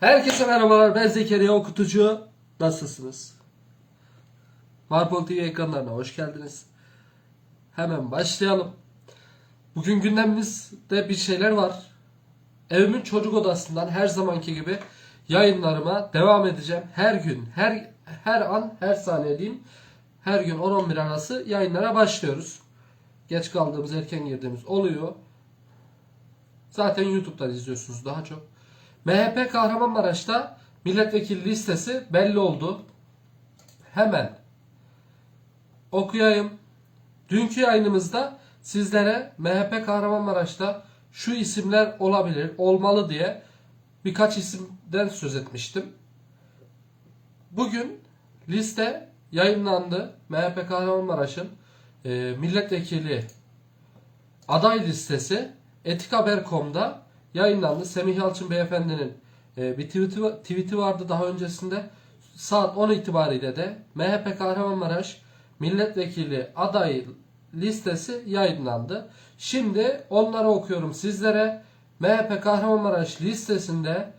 Herkese merhabalar ben Zekeriya Okutucu. Nasılsınız? Marpol TV ekranlarına hoş geldiniz. Hemen başlayalım. Bugün gündemimizde bir şeyler var. Evimin çocuk odasından her zamanki gibi yayınlarıma devam edeceğim. Her gün, her her an, her saniye diyeyim. Her gün 10-11 arası yayınlara başlıyoruz. Geç kaldığımız, erken girdiğimiz oluyor. Zaten YouTube'dan izliyorsunuz daha çok. MHP Kahramanmaraş'ta milletvekili listesi belli oldu. Hemen okuyayım. Dünkü yayınımızda sizlere MHP Kahramanmaraş'ta şu isimler olabilir, olmalı diye birkaç isimden söz etmiştim. Bugün liste yayınlandı. MHP Kahramanmaraş'ın e, milletvekili aday listesi etikhaber.com'da yayınlandı. Semih Yalçın beyefendinin e, bir tweet'i, tweet'i vardı daha öncesinde. Saat 10 itibariyle de MHP Kahramanmaraş milletvekili aday listesi yayınlandı. Şimdi onları okuyorum sizlere. MHP Kahramanmaraş listesinde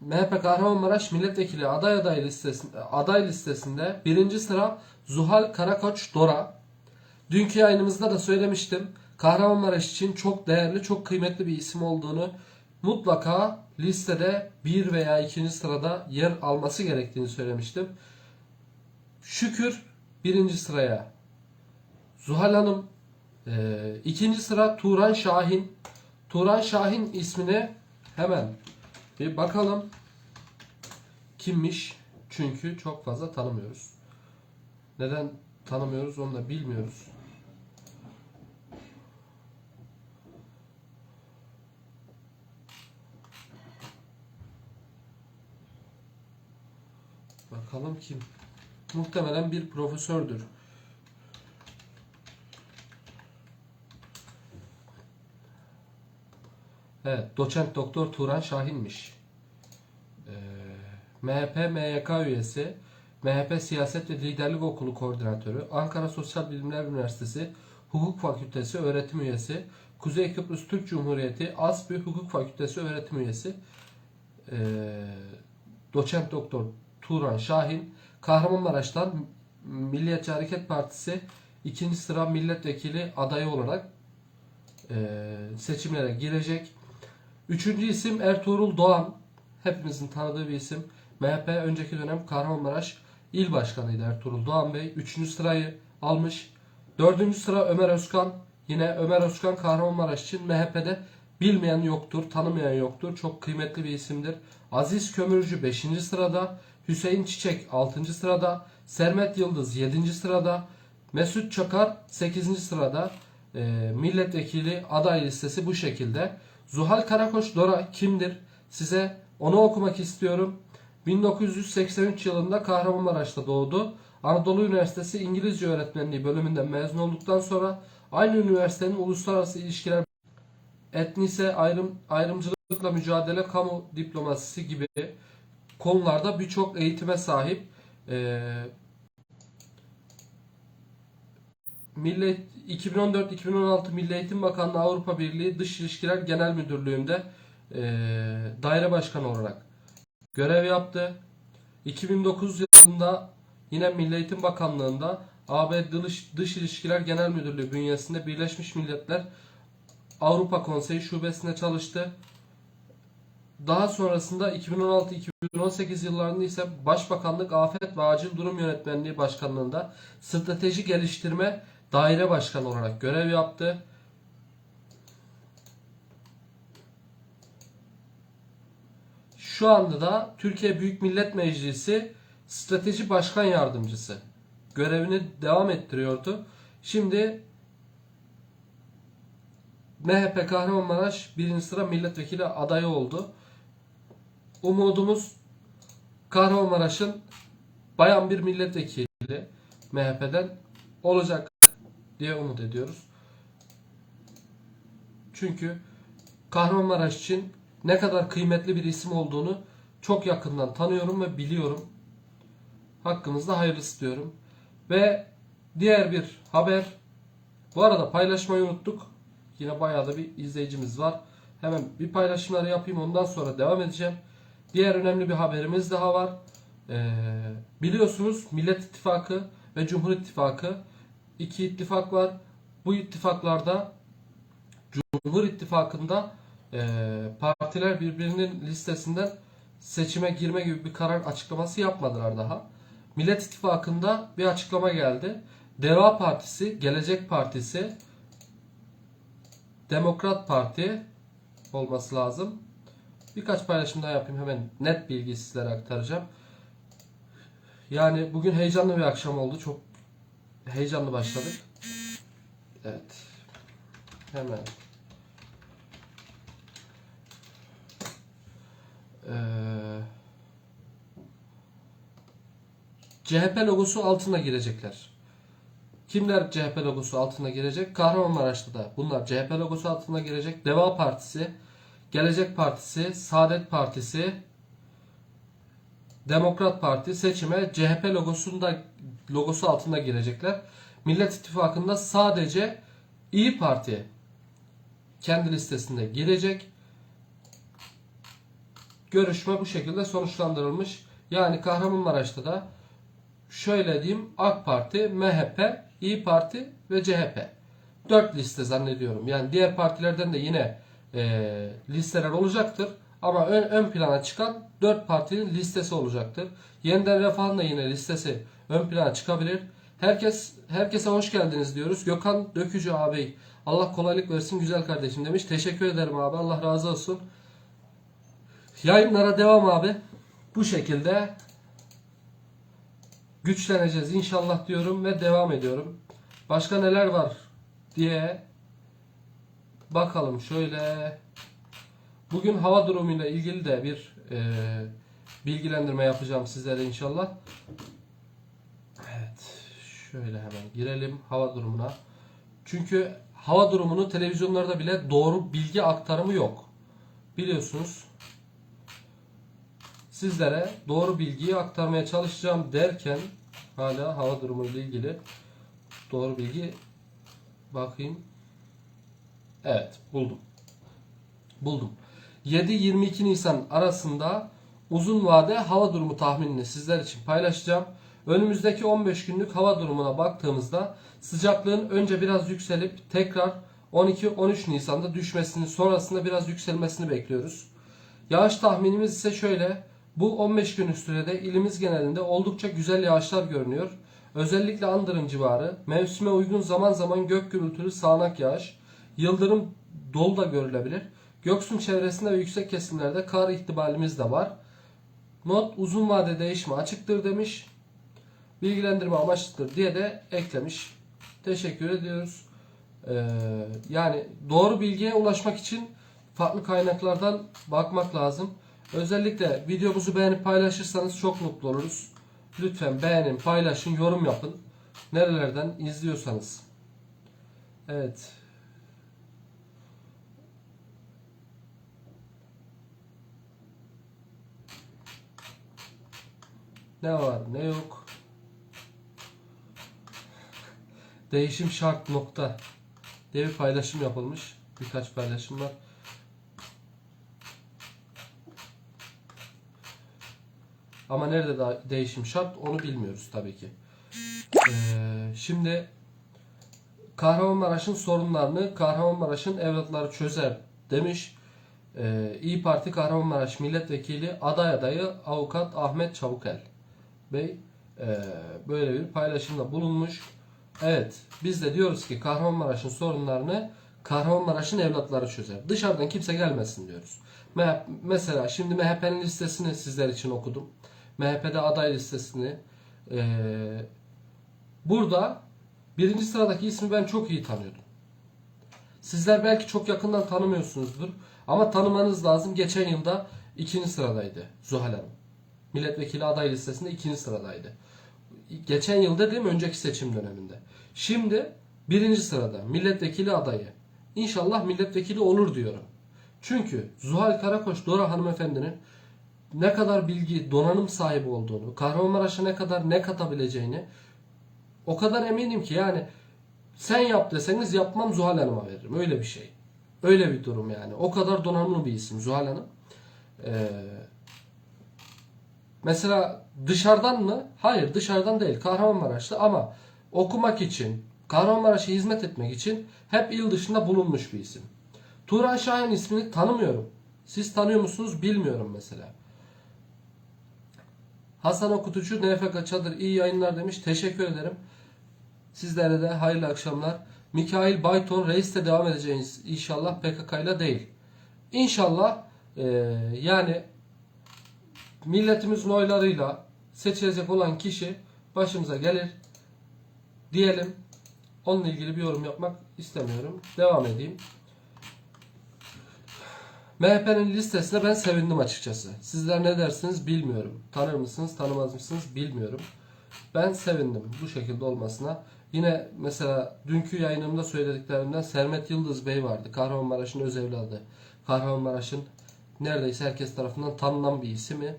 MHP Kahramanmaraş milletvekili aday aday listesinde, aday listesinde birinci sıra Zuhal Karakoç Dora. Dünkü yayınımızda da söylemiştim. Kahramanmaraş için çok değerli, çok kıymetli bir isim olduğunu mutlaka listede bir veya ikinci sırada yer alması gerektiğini söylemiştim. Şükür birinci sıraya Zuhal Hanım, e, ikinci sıra Turan Şahin. Turan Şahin ismini hemen bir bakalım kimmiş? Çünkü çok fazla tanımıyoruz. Neden tanımıyoruz onu da bilmiyoruz. Bakalım kim? Muhtemelen bir profesördür. Evet, doçent doktor Turan Şahin'miş. Ee, MHP MYK üyesi, MHP Siyaset ve Liderlik Okulu koordinatörü, Ankara Sosyal Bilimler Üniversitesi Hukuk Fakültesi öğretim üyesi, Kuzey Kıbrıs Türk Cumhuriyeti ASBÜ Hukuk Fakültesi öğretim üyesi, ee, doçent doktor Turan Şahin, Kahramanmaraş'tan Milliyetçi Hareket Partisi ikinci sıra milletvekili adayı olarak ee, seçimlere girecek. Üçüncü isim Ertuğrul Doğan. Hepimizin tanıdığı bir isim. MHP önceki dönem Kahramanmaraş İl Başkanıydı Ertuğrul Doğan Bey. Üçüncü sırayı almış. Dördüncü sıra Ömer Özkan. Yine Ömer Özkan Kahramanmaraş için MHP'de bilmeyen yoktur, tanımayan yoktur. Çok kıymetli bir isimdir. Aziz Kömürcü 5. sırada. Hüseyin Çiçek 6. sırada. Sermet Yıldız 7. sırada. Mesut Çakar 8. sırada. E, milletvekili aday listesi bu şekilde. Zuhal Karakoç Dora kimdir? Size onu okumak istiyorum. 1983 yılında Kahramanmaraş'ta doğdu. Anadolu Üniversitesi İngilizce Öğretmenliği bölümünden mezun olduktan sonra aynı üniversitenin uluslararası ilişkiler etnise ayrım, ayrımcılıkla mücadele kamu diplomasisi gibi konularda birçok eğitime sahip. Ee, Millet 2014-2016 Milli Eğitim Bakanlığı Avrupa Birliği Dış İlişkiler Genel Müdürlüğü'nde e, daire başkanı olarak görev yaptı. 2009 yılında yine Milli Eğitim Bakanlığı'nda AB Dış, Dış İlişkiler Genel Müdürlüğü bünyesinde Birleşmiş Milletler Avrupa Konseyi Şubesi'nde çalıştı. Daha sonrasında 2016-2018 yıllarında ise Başbakanlık Afet ve Acil Durum Yönetmenliği Başkanlığı'nda strateji geliştirme daire başkanı olarak görev yaptı. Şu anda da Türkiye Büyük Millet Meclisi Strateji Başkan Yardımcısı görevini devam ettiriyordu. Şimdi MHP Kahramanmaraş birinci sıra milletvekili adayı oldu. Umudumuz Kahramanmaraş'ın bayan bir milletvekili MHP'den olacak diye umut ediyoruz. Çünkü Kahramanmaraş için ne kadar kıymetli bir isim olduğunu çok yakından tanıyorum ve biliyorum. Hakkımızda hayırlısı diyorum. Ve diğer bir haber. Bu arada paylaşmayı unuttuk. Yine bayağı da bir izleyicimiz var. Hemen bir paylaşımları yapayım ondan sonra devam edeceğim. Diğer önemli bir haberimiz daha var. Ee, biliyorsunuz Millet İttifakı ve Cumhur İttifakı iki ittifak var. Bu ittifaklarda Cumhur İttifakı'nda e, partiler birbirinin listesinden seçime girme gibi bir karar açıklaması yapmadılar daha. Millet İttifakı'nda bir açıklama geldi. Deva Partisi, Gelecek Partisi, Demokrat Parti olması lazım. Birkaç paylaşım daha yapayım hemen net bilgi sizlere aktaracağım. Yani bugün heyecanlı bir akşam oldu. Çok heyecanlı başladık. Evet. Hemen. Ee, CHP logosu altına girecekler. Kimler CHP logosu altına girecek? Kahramanmaraş'ta da bunlar CHP logosu altına girecek. Deva Partisi, Gelecek Partisi, Saadet Partisi, Demokrat Parti seçime CHP logosunda logosu altında girecekler. Millet İttifakı'nda sadece İyi Parti kendi listesinde girecek. Görüşme bu şekilde sonuçlandırılmış. Yani Kahramanmaraş'ta da şöyle diyeyim AK Parti, MHP, İyi Parti ve CHP. 4 liste zannediyorum. Yani diğer partilerden de yine e, listeler olacaktır. Ama ön, ön plana çıkan 4 partinin listesi olacaktır. Yeniden Refah'ın da yine listesi ön plana çıkabilir. Herkes herkese hoş geldiniz diyoruz. Gökhan Dökücü abi Allah kolaylık versin güzel kardeşim demiş. Teşekkür ederim abi. Allah razı olsun. Yayınlara devam abi. Bu şekilde güçleneceğiz inşallah diyorum ve devam ediyorum. Başka neler var diye bakalım şöyle. Bugün hava durumuyla ilgili de bir e, bilgilendirme yapacağım sizlere inşallah. Evet, şöyle hemen girelim hava durumuna. Çünkü hava durumunu televizyonlarda bile doğru bilgi aktarımı yok. Biliyorsunuz. Sizlere doğru bilgiyi aktarmaya çalışacağım derken hala hava durumu ile ilgili doğru bilgi bakayım. Evet, buldum. Buldum. 7-22 Nisan arasında uzun vade hava durumu tahminini sizler için paylaşacağım. Önümüzdeki 15 günlük hava durumuna baktığımızda sıcaklığın önce biraz yükselip tekrar 12-13 Nisan'da düşmesini sonrasında biraz yükselmesini bekliyoruz. Yağış tahminimiz ise şöyle. Bu 15 günlük sürede ilimiz genelinde oldukça güzel yağışlar görünüyor. Özellikle Andırın civarı mevsime uygun zaman zaman gök gürültülü sağanak yağış, yıldırım dolu da görülebilir. Göksun çevresinde ve yüksek kesimlerde kar ihtimalimiz de var. Not uzun vade değişme açıktır demiş. Bilgilendirme amaçlıdır diye de eklemiş. Teşekkür ediyoruz. Ee, yani doğru bilgiye ulaşmak için farklı kaynaklardan bakmak lazım. Özellikle videomuzu beğenip paylaşırsanız çok mutlu oluruz. Lütfen beğenin, paylaşın, yorum yapın. Nerelerden izliyorsanız. Evet. Ne var ne yok. Değişim şart nokta diye bir paylaşım yapılmış. Birkaç paylaşım var. Ama nerede da değişim şart onu bilmiyoruz tabii ki. Ee, şimdi Kahramanmaraş'ın sorunlarını Kahramanmaraş'ın evlatları çözer demiş. Ee, İyi Parti Kahramanmaraş Milletvekili aday adayı avukat Ahmet Çavukel Bey e, böyle bir paylaşımda bulunmuş. Evet biz de diyoruz ki Kahramanmaraş'ın sorunlarını Kahramanmaraş'ın evlatları çözer. Dışarıdan kimse gelmesin diyoruz. Mesela şimdi MHP'nin listesini sizler için okudum. MHP'de aday listesini. Ee, burada birinci sıradaki ismi ben çok iyi tanıyordum. Sizler belki çok yakından tanımıyorsunuzdur. Ama tanımanız lazım. Geçen yılda ikinci sıradaydı Zuhal Hanım. Milletvekili aday listesinde ikinci sıradaydı. Geçen yıl dediğim önceki seçim döneminde. Şimdi birinci sırada milletvekili adayı. İnşallah milletvekili olur diyorum. Çünkü Zuhal Karakoç Dora hanımefendinin ne kadar bilgi, donanım sahibi olduğunu, Kahramanmaraş'a ne kadar ne katabileceğini o kadar eminim ki yani sen yap deseniz yapmam Zuhal Hanım'a veririm. Öyle bir şey. Öyle bir durum yani. O kadar donanımlı bir isim Zuhal Hanım. Ee, Mesela dışarıdan mı? Hayır dışarıdan değil. Kahramanmaraşlı ama okumak için, Kahramanmaraş'a hizmet etmek için hep il dışında bulunmuş bir isim. Turan Şahin ismini tanımıyorum. Siz tanıyor musunuz bilmiyorum mesela. Hasan Okutucu NFK Çadır iyi yayınlar demiş. Teşekkür ederim. Sizlere de hayırlı akşamlar. Mikail Bayton reisle devam edeceğiz inşallah PKK ile değil. İnşallah eee, yani milletimizin oylarıyla seçilecek olan kişi başımıza gelir diyelim. Onunla ilgili bir yorum yapmak istemiyorum. Devam edeyim. MHP'nin listesine ben sevindim açıkçası. Sizler ne dersiniz bilmiyorum. Tanır mısınız, tanımaz mısınız bilmiyorum. Ben sevindim bu şekilde olmasına. Yine mesela dünkü yayınımda söylediklerimden Sermet Yıldız Bey vardı. Kahramanmaraş'ın öz evladı. Kahramanmaraş'ın neredeyse herkes tarafından tanınan bir ismi.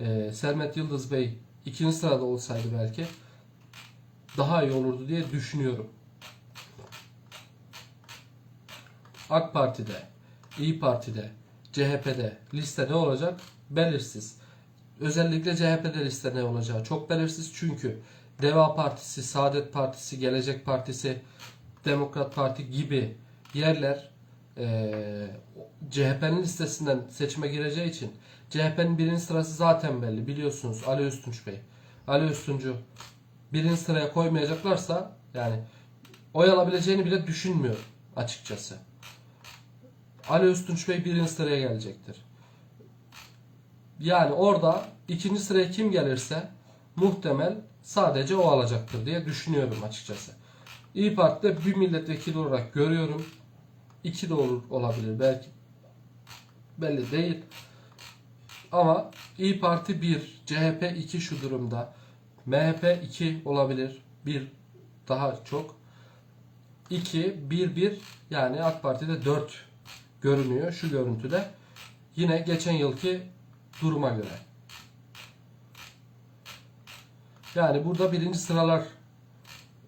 Ee, Sermet Yıldız Bey ikinci sırada olsaydı belki daha iyi olurdu diye düşünüyorum. AK Parti'de, İyi Parti'de, CHP'de liste ne olacak? Belirsiz. Özellikle CHP'de liste ne olacağı çok belirsiz çünkü Deva Partisi, Saadet Partisi, Gelecek Partisi, Demokrat Parti gibi yerler eee CHP'nin listesinden seçime gireceği için CHP'nin birinci sırası zaten belli biliyorsunuz Ali Öztunç Bey. Ali Öztunç'u birinci sıraya koymayacaklarsa yani oy alabileceğini bile düşünmüyorum açıkçası. Ali Öztunç Bey birinci sıraya gelecektir. Yani orada ikinci sıraya kim gelirse muhtemel sadece o alacaktır diye düşünüyorum açıkçası. İyi Parti'de bir milletvekili olarak görüyorum. İki de olur olabilir belki. Belli değil. Ama İyi Parti 1, CHP 2 şu durumda. MHP 2 olabilir. Bir daha çok. 2, 1, 1 yani AK Parti'de 4 görünüyor şu görüntüde. Yine geçen yılki duruma göre. Yani burada birinci sıralar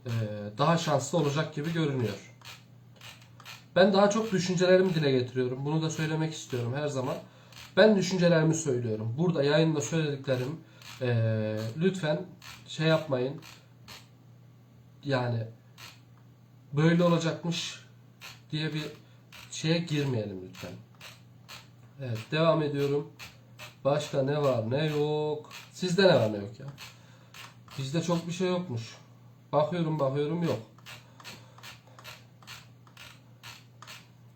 e, daha şanslı olacak gibi görünüyor. Ben daha çok düşüncelerimi dile getiriyorum. Bunu da söylemek istiyorum her zaman. Ben düşüncelerimi söylüyorum. Burada yayında söylediklerim e, lütfen şey yapmayın. Yani böyle olacakmış diye bir şeye girmeyelim lütfen. Evet devam ediyorum. Başka ne var ne yok. Sizde ne var ne yok ya. Bizde çok bir şey yokmuş. Bakıyorum bakıyorum yok.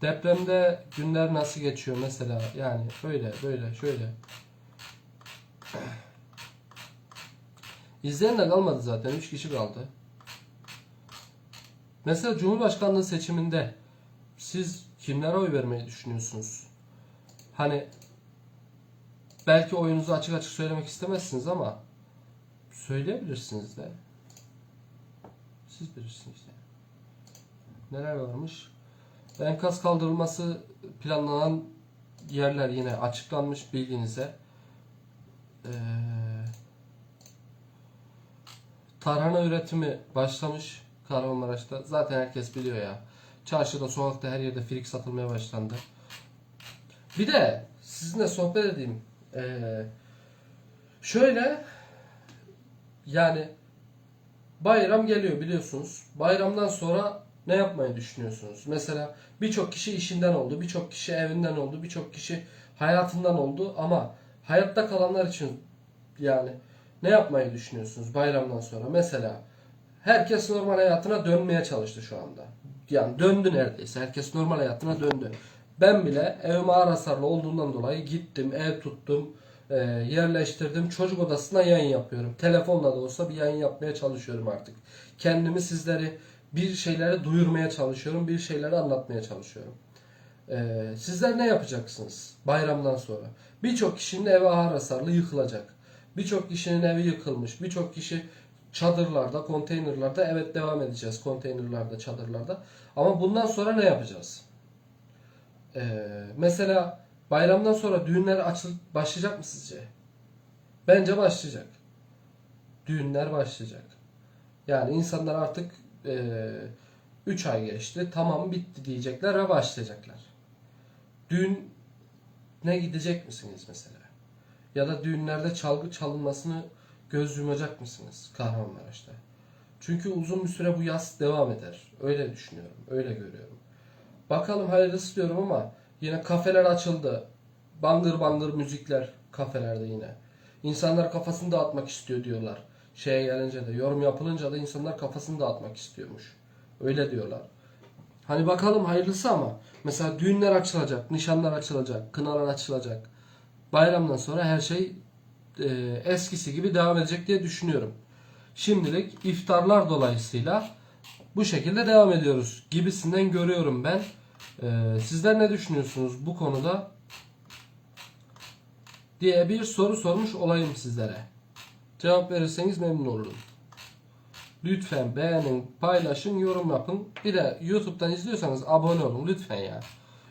Depremde günler nasıl geçiyor mesela yani böyle böyle şöyle. İzleyen de kalmadı zaten 3 kişi kaldı. Mesela Cumhurbaşkanlığı seçiminde siz kimlere oy vermeyi düşünüyorsunuz? Hani belki oyunuzu açık açık söylemek istemezsiniz ama söyleyebilirsiniz de. Siz bilirsiniz yani. Neler varmış? Enkaz kaldırılması planlanan yerler yine açıklanmış bilginize. Ee, tarhana üretimi başlamış Kahramanmaraş'ta. Zaten herkes biliyor ya. Çarşıda, sokakta her yerde firik satılmaya başlandı. Bir de sizinle sohbet edeyim. Ee, şöyle yani bayram geliyor biliyorsunuz. Bayramdan sonra ne yapmayı düşünüyorsunuz? Mesela birçok kişi işinden oldu, birçok kişi evinden oldu, birçok kişi hayatından oldu ama hayatta kalanlar için yani ne yapmayı düşünüyorsunuz bayramdan sonra? Mesela herkes normal hayatına dönmeye çalıştı şu anda. Yani döndü neredeyse. Herkes normal hayatına döndü. Ben bile evim ağır hasarlı olduğundan dolayı gittim, ev tuttum, e, yerleştirdim. Çocuk odasına yayın yapıyorum. Telefonla da olsa bir yayın yapmaya çalışıyorum artık. Kendimi sizleri bir şeyleri duyurmaya çalışıyorum, bir şeyleri anlatmaya çalışıyorum. Ee, sizler ne yapacaksınız bayramdan sonra? Birçok kişinin evi ağır hasarlı yıkılacak. Birçok kişinin evi yıkılmış. Birçok kişi çadırlarda, konteynerlarda evet devam edeceğiz konteynerlarda, çadırlarda. Ama bundan sonra ne yapacağız? Ee, mesela bayramdan sonra düğünler açıl başlayacak mı sizce? Bence başlayacak. Düğünler başlayacak. Yani insanlar artık 3 ay geçti. Tamam bitti diyecekler ve başlayacaklar. Düğün ne gidecek misiniz mesela? Ya da düğünlerde çalgı çalınmasını göz yumacak mısınız Kahramanmaraş'ta? Çünkü uzun bir süre bu yaz devam eder. Öyle düşünüyorum. Öyle görüyorum. Bakalım hayırlısı diyorum ama yine kafeler açıldı. Bangır bangır müzikler kafelerde yine. İnsanlar kafasını dağıtmak istiyor diyorlar. Şeye gelince de yorum yapılınca da insanlar kafasını dağıtmak istiyormuş. Öyle diyorlar. Hani bakalım hayırlısı ama mesela düğünler açılacak, nişanlar açılacak, kınalar açılacak. Bayramdan sonra her şey e, eskisi gibi devam edecek diye düşünüyorum. Şimdilik iftarlar dolayısıyla bu şekilde devam ediyoruz gibisinden görüyorum ben. E, sizler ne düşünüyorsunuz bu konuda? diye bir soru sormuş olayım sizlere. Cevap verirseniz memnun olurum. Lütfen beğenin, paylaşın, yorum yapın. Bir de YouTube'dan izliyorsanız abone olun lütfen ya.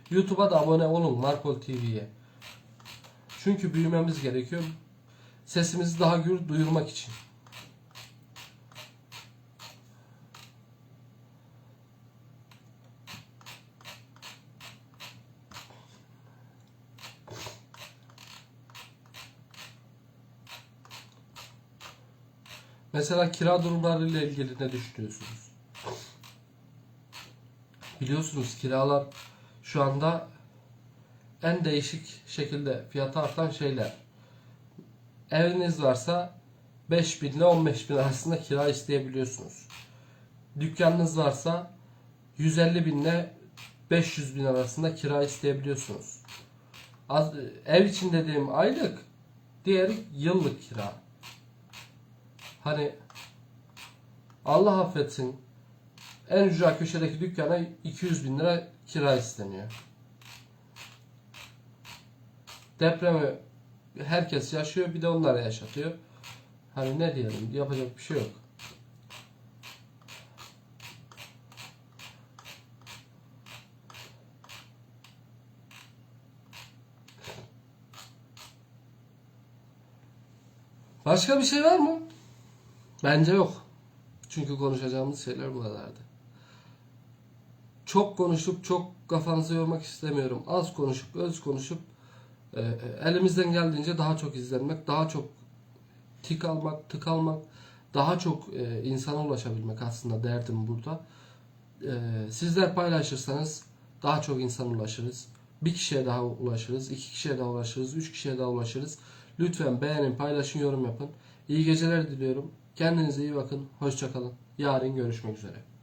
YouTube'a da abone olun Markol TV'ye. Çünkü büyümemiz gerekiyor. Sesimizi daha gür duyurmak için. Mesela kira durumlarıyla ilgili ne düşünüyorsunuz? Biliyorsunuz kiralar şu anda en değişik şekilde fiyatı artan şeyler. Eviniz varsa 5000 ile 15 bin arasında kira isteyebiliyorsunuz. Dükkanınız varsa 150 bin ile 500 bin arasında kira isteyebiliyorsunuz. Az, ev için dediğim aylık, diğeri yıllık kira. Hani Allah affetsin en ücra köşedeki dükkana 200 bin lira kira isteniyor. Depremi herkes yaşıyor bir de onlara yaşatıyor. Hani ne diyelim yapacak bir şey yok. Başka bir şey var mı? Bence yok. Çünkü konuşacağımız şeyler bu kadardı. Çok konuşup çok kafanızı yormak istemiyorum. Az konuşup öz konuşup e, e, elimizden geldiğince daha çok izlenmek, daha çok tik almak, tık almak, daha çok e, insana ulaşabilmek aslında derdim burada. E, sizler paylaşırsanız daha çok insan ulaşırız. Bir kişiye daha ulaşırız, iki kişiye daha ulaşırız, üç kişiye daha ulaşırız. Lütfen beğenin, paylaşın, yorum yapın. İyi geceler diliyorum. Kendinize iyi bakın. Hoşçakalın. Yarın görüşmek üzere.